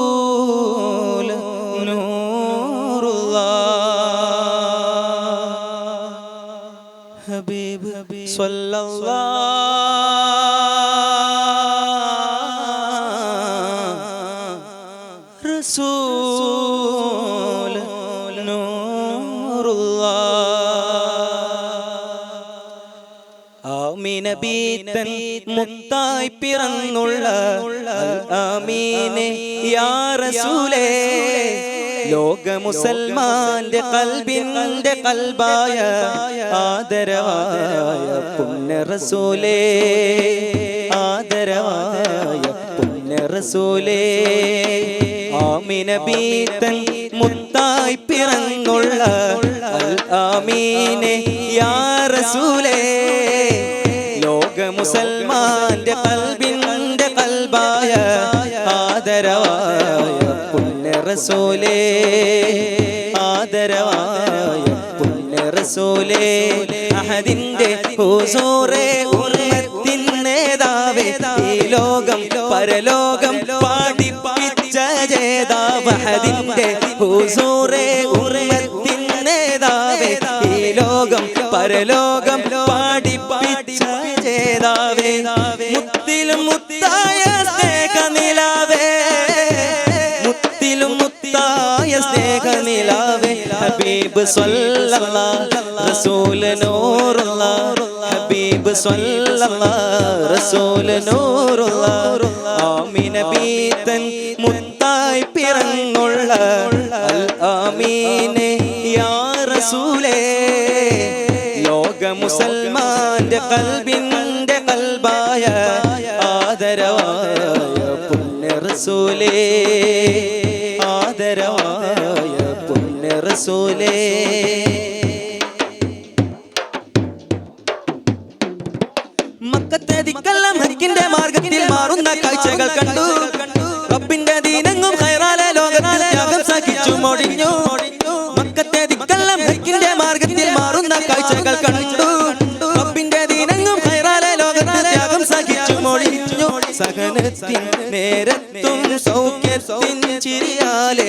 റസൂൽ ആമീന ബീത്തൻ മുത്തായി പിറന്നുള്ള ആമീനെ യാ റസൂലേ ലോക മുസൽമാന്റെ കൽബിന്റെ കൽബായ ആദരവായ പുണ്യ റസൂലേ ആദരവായ പുണ്യ റസൂലേ. ആമിന ബീത്തൻ മുത്തായി പിറന്നുള്ള ആമീനെ യാ റസൂലേ. മുസൽമാന്റെ കൽബിന്റെ കൽബായ ആദരവായ പുണ്യറസോലേ ആദരവായ പുണ്യറസോലേ അഹദിന്റെ ഹുസൂറേ ഈ ലോകം പരലോകം പാടിപ്പിച്ച ജേതാവ് അഹദിന്റെ ഹുസൂറേ ഉമ്മത്തിൻ നേതാവേ ഈ ലോകം പരലോകം ഹബീബ് റസൂൽ നൂറുള്ള ഹബീബ് റസൂൽ നൂറുള്ള ആമിന ബീതൻ മുത്തായി പിറന്നുള്ള അൽ ആമീനെ യാ റസൂലേ ലോക മുസൽമാന്റെ കൽബിന്റെ കൽബായ ആദരവായ പുണ്യ റസൂലേ ആദരവായ റസൂലേ. മക്കത്തെ ദിക്കല്ല മരിക്കിന്റെ മാർഗത്തിൽ മാറുന്ന കാഴ്ചകൾ കണ്ടു. റബ്ബിന്റെ ദീനങ്ങും ഹൈറാലെ ലോകത്തിൽ ത്യാഗം സഹിച്ചു മൊടിഞ്ഞു മക്കത്തെ ദിക്കല്ല മരിക്കിന്റെ മാർഗത്തിൽ മാറുന്ന കാഴ്ചകൾ കണ്ടു. റബ്ബിന്റെ ദീനങ്ങും ഹൈറാലെ ലോകത്തിൽ ത്യാഗം സഹിച്ചു മൊഴിഞ്ഞു. സഹനത്തിൻ നേരത്തും സൗഖ്യത്തിൻ ചിരിയാലെ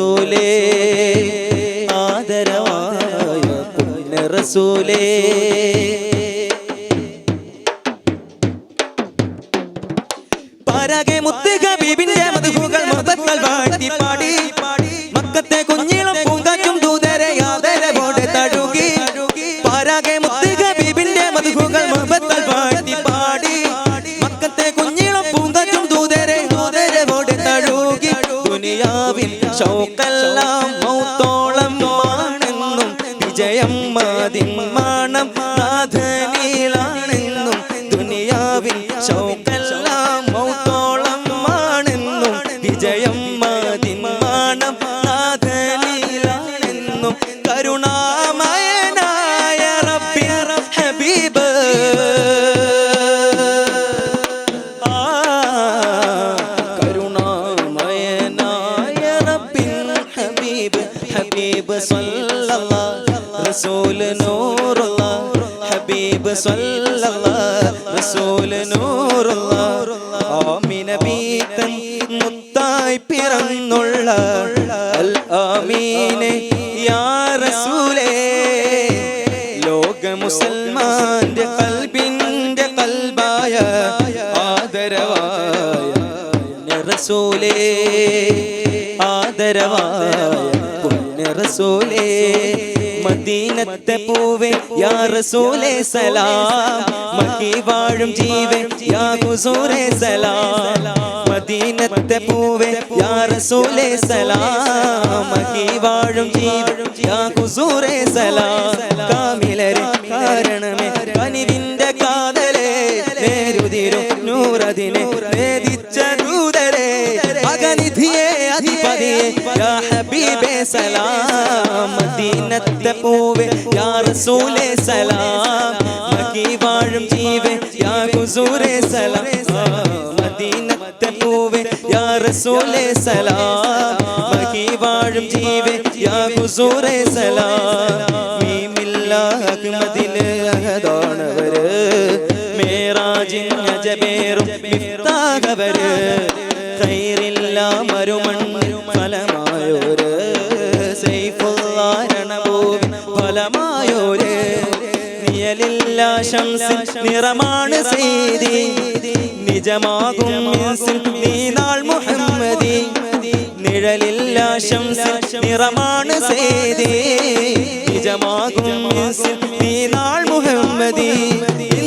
റസൂലേ ആദരവായ പുണ്യ റസൂലേ. പരകെ മുത്തുക ബീബിന്റെ നൂറുല്ലാഹ് ആമിന ബീതൻ മുത്തായി പിറന്നുള്ള അൽ ആമീനെ യാ റസൂലേ. ലോക മുസൽമാന്റെ കൽബിന്റെ കൽബായ ആദരവായ റസൂലേ. ആദരവായ റസൂലേ. മദീനത്തെ പൂവേ യാ റസൂലേ സലാം. മക്കി വാഴും ജീവേ യാ ഹുസൂരേ സലാം. മദീനത്തെ പൂവേ യാ റസൂലേ സലാം. മക്കി വാഴും ജീവേ യാ ഹുസൂരേ സലാം. കാമിലരെ കാരണമേ ഹബീബേ സലാം മദീനത്തെ പൂവേ യാ റസൂലേ സലാം മക്കി വാഴും ജീവേ യാ ഹുസൂരേ സലാം മദീനത്തെ പൂവേ യാ റസൂലേ സലാം മക്കി വാഴും ജീവേ യാ ഹുസൂരേ സലാം. മീമില്ലാഹ് മദിൽ അഹദാണവര് നിയലില്ല ശംസിൽ നിറമാണ് സീതി. നിജമാകും നീ നാൾ മുഹമ്മദി. നിഴലില്ല ശംസിൽ നിറമാണ് സേതി. നിജമാകും നീ നാൾ മുഹമ്മദി.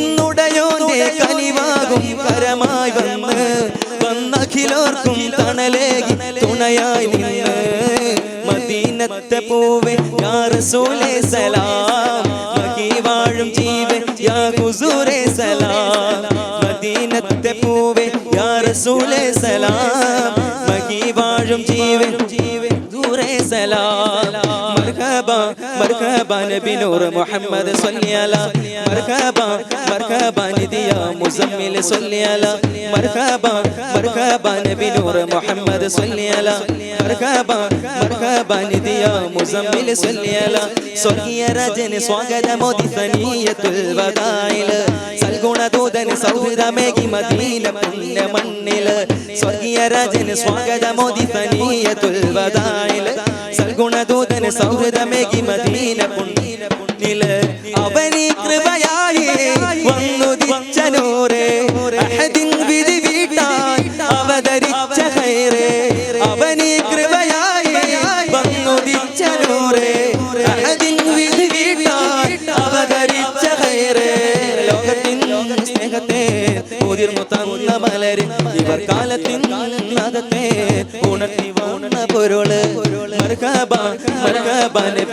ഇന്നുടയോന്റെ കനിവാകും കരമായി വന്ന് വന്നഖിലോർക്കും തണലേകി തുണയായി നിന്ന്. മദീനത്തെ പൂവേ യാ റസൂലേ സലാം. ജീവൻ യാ ഹുസൂരേ സലാം മദീനത്തെ പൂവേ യാ റസൂലേ സലാം മഹി വാഴും ജീവൻ ജീവൻ ദൂരേ സലാം മർഹബാ മർഹബാ നബി നൂർ മുഹമ്മദ് സ്വല്ലി അലാ മർഹബാ മർഹബാ നിദിയ മുസമ്മിൽ സ്വല്ലി അലാ മർഹബാ മർഹബാ നബി നൂർ മുഹമ്മദ് സ്വല്ലി അലാ മർഹബാ മർഹബാ നിദിയ മുസമ്മിൽ സ്വല്ലി അലാ സ്വർഗീയ രാജന് സ്വാഗതമോദി സനീയത്തുൽ വദായില് സൽഗുണദൂതന് സൗഹൃദമേകി മദീന പുണ്യ മണ്ണില് സ്വർഗീയ രാജന് സ്വാഗതമോദി സനീയത്തുൽ വദായില് സൽഗുണദൂതന് സൗഹൃദമേകി മദീന പുണ്ണിൽ അവനി കൃപയായി വന്നു നൂറേ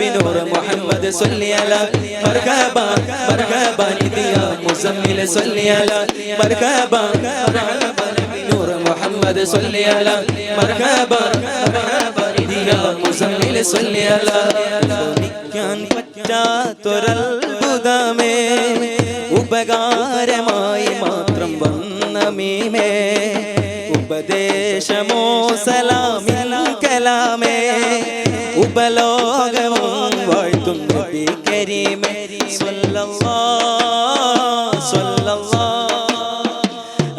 മുഹമ്മദ് സ്വല്ലി അല മർഹബ മർഹബ നിദിയ മുസമ്മിൽ സ്വല്ലി അല മർഹബ മർഹബ നബി നൂർ മുഹമ്മദ് സ്വല്ലി അല മർഹബ മർഹബ നിദിയ മുസമ്മിൽ സ്വല്ലി അല നിക്കാൻ പറ്റാത്തൊരത്ഭുതമേ ഉപകാരമായി മാത്രം വന്ന മീമേ ഉപദേശമോ സലാമിൽ കലാമേ. ഉപലോകവും വാഴ്ത്തും നബി കരീമേ സ്വല്ലല്ലാഹ് സ്വല്ലല്ലാഹ്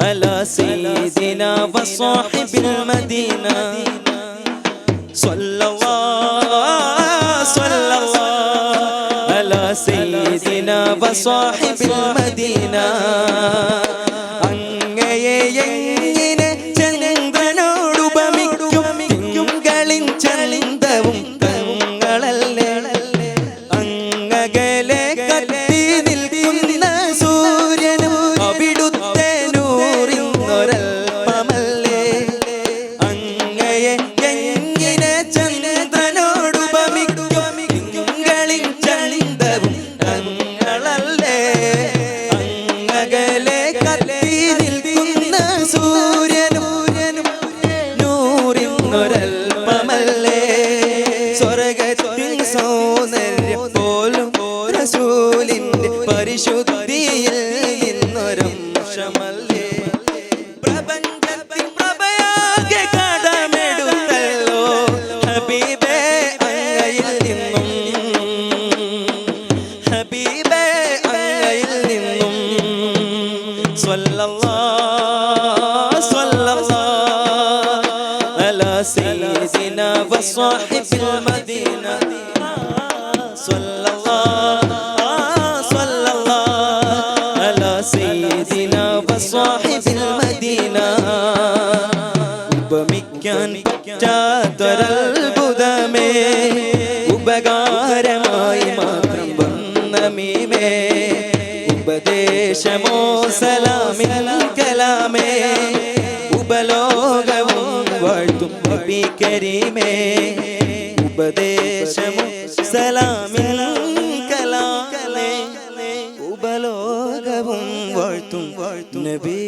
അലാ സയ്യിദിന വസ്വാഹിബിൽ മദീന സ്വല്ലല്ലാഹ് സ്വല്ലല്ലാഹ് അലാ സയ്യിദിന വസ്വാഹിബിൽ മദീന Gale. ഉപദേശമോ സലാമിൻ കലാമേ? ഉപലോകവും വാഴ്ത്തും നബി കരീമേ. ഉപദേശമോ സലാമിൻ കലാമേ? ഉപലോകവും വാഴ്ത്തും നബി